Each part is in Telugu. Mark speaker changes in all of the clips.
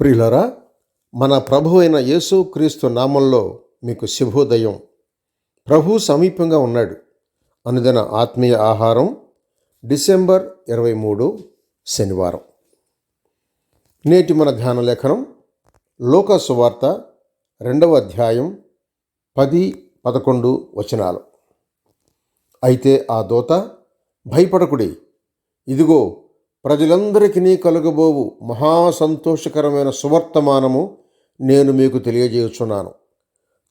Speaker 1: ప్రియులరా మన ప్రభు అయిన యేసు క్రీస్తు నామంలో మీకు శుభోదయం. ప్రభు సమీపంగా ఉన్నాడు. అనుదిన ఆత్మీయ ఆహారం డిసెంబర్ ఇరవై మూడు శనివారం. నేటి మన ధ్యాన లేఖనం లోకసువార్త రెండవ అధ్యాయం పది పదకొండు వచనాలు. అయితే ఆ దోత భయపడకుడి ఇదిగో ప్రజలందరికీ కలుగబోవు మహా సంతోషకరమైన సువర్తమానము నేను మీకు తెలియజేయుచున్నాను.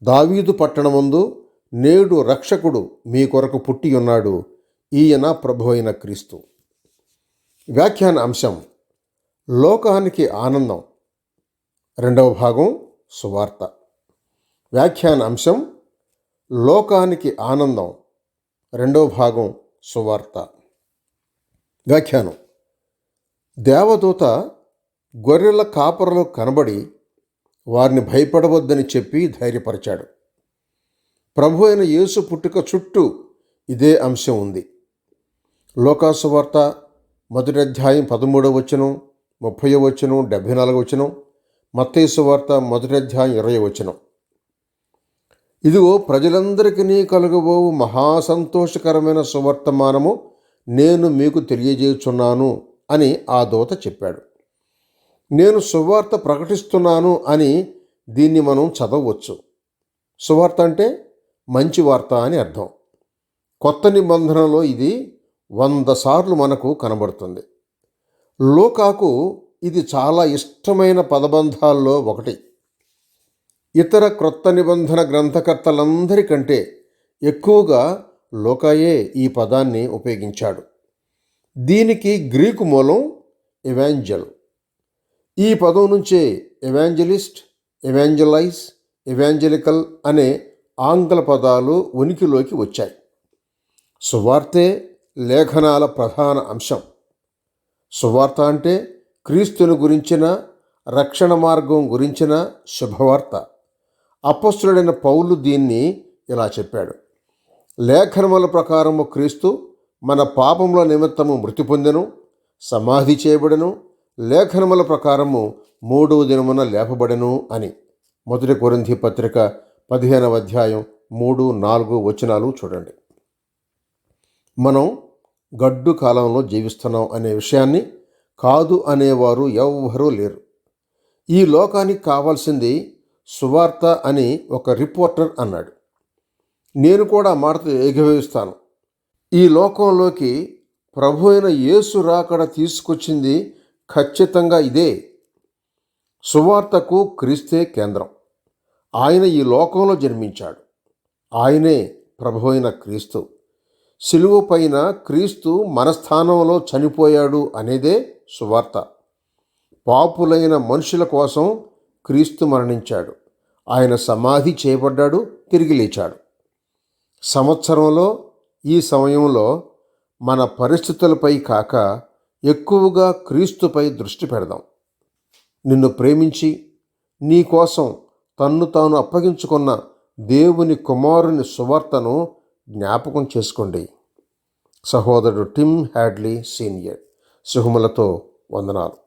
Speaker 1: దావీదు పట్టణమందు నేడు రక్షకుడు మీ కొరకు పుట్టి ఉన్నాడు. ఈయన ప్రభు అయిన క్రీస్తు. వ్యాఖ్యాన అంశం లోకానికి ఆనందం. రెండవ భాగం సువార్త. వ్యాఖ్యాన అంశం లోకానికి ఆనందం. రెండవ భాగం సువార్త. వ్యాఖ్యానం. దేవదూత గొర్రెల కాపరలో కనబడి వారిని భయపడవద్దని చెప్పి ధైర్యపరిచాడు. ప్రభు అయిన యేసు పుట్టుక చుట్టూ ఇదే అంశం ఉంది. లోకాసు వార్త మొదటి అధ్యాయం పదమూడవ వచనం ముప్పై వచనం డెబ్భై నాలుగు వచనం మత్తేసు వార్త మొదటి అధ్యాయం ఇరవై వచనం. ఇదిగో ప్రజలందరికీ కలుగబోవు మహాసంతోషకరమైన సువర్తమానము నేను మీకు తెలియజేయుచున్నాను. అని ఆ దూత చెప్పాడు. నేను సువార్త ప్రకటిస్తున్నాను అని దీన్ని మనం చదవవచ్చు సువార్త అంటే మంచి వార్త అని అర్థం. కొత్త నిబంధనలో ఇది వంద సార్లు మనకు కనబడుతుంది. లోకాకు ఇది చాలా ఇష్టమైన పదబంధాల్లో ఒకటి. ఇతర క్రొత్త నిబంధన గ్రంథకర్తలందరికంటే ఎక్కువగా లోకాయే ఈ పదాన్ని ఉపయోగించాడు. దీనికి గ్రీకు మూలం ఎవాంజల్. ఈ పదం నుంచే ఎవాంజలిస్ట్ ఎవాంజలైజ్ ఎవాంజలికల్ అనే ఆంగ్ల పదాలు ఉనికిలోకి వచ్చాయి. సువార్తే లేఖనాల ప్రధాన అంశం. సువార్త అంటే క్రీస్తుని గురించిన రక్షణ మార్గం గురించిన శుభవార్త. అపస్తుడైన పౌలు దీన్ని ఇలా చెప్పాడు. లేఖనముల ప్రకారము క్రీస్తు మన పాపముల నిమిత్తము మృతి పొందెను సమాధి చేయబడెను లేఖనముల ప్రకారము మూడవ దినమున లేపబడెను అని. మొదటి కొరింథీ పత్రిక పదిహేనవ అధ్యాయం మూడు నాలుగు వచనాలు చూడండి. మనం గడ్డు కాలంలో జీవిస్తున్నాం అనే విషయాన్ని కాదు అనేవారు ఎవ్వరూ లేరు. ఈ లోకానికి కావాల్సింది సువార్త అని ఒక రిపోర్టర్ అన్నాడు. నేను కూడా మాటతో ఏకీభవిస్తాను. ఈ లోకంలోకి ప్రభు అయిన యేసు రాకడ తీసుకొచ్చింది ఖచ్చితంగా ఇదే. సువార్తకు క్రీస్తే కేంద్రం. ఆయన ఈ లోకంలో జన్మించాడు. ఆయనే ప్రభు అయిన క్రీస్తు. సిలువ పైన క్రీస్తు మనస్థానంలో చనిపోయాడు అనేదే సువార్త. పాపులైన మనుషుల కోసం క్రీస్తు మరణించాడు. ఆయన సమాధి చేయబడ్డాడు తిరిగి లేచాడు. సంవత్సరంలో ఈ సమయంలో మన పరిస్థితులపై కాక ఎక్కువగా క్రీస్తుపై దృష్టి పెడదాం. నిన్ను ప్రేమించి నీ కోసం తన్ను తాను అప్పగించుకున్న దేవుని కుమారుని సువార్తను జ్ఞాపకం చేసుకోండి. సహోదరుడు టిమ్ హ్యాడ్లీ సీనియర్. సుహములతో వందనాలు.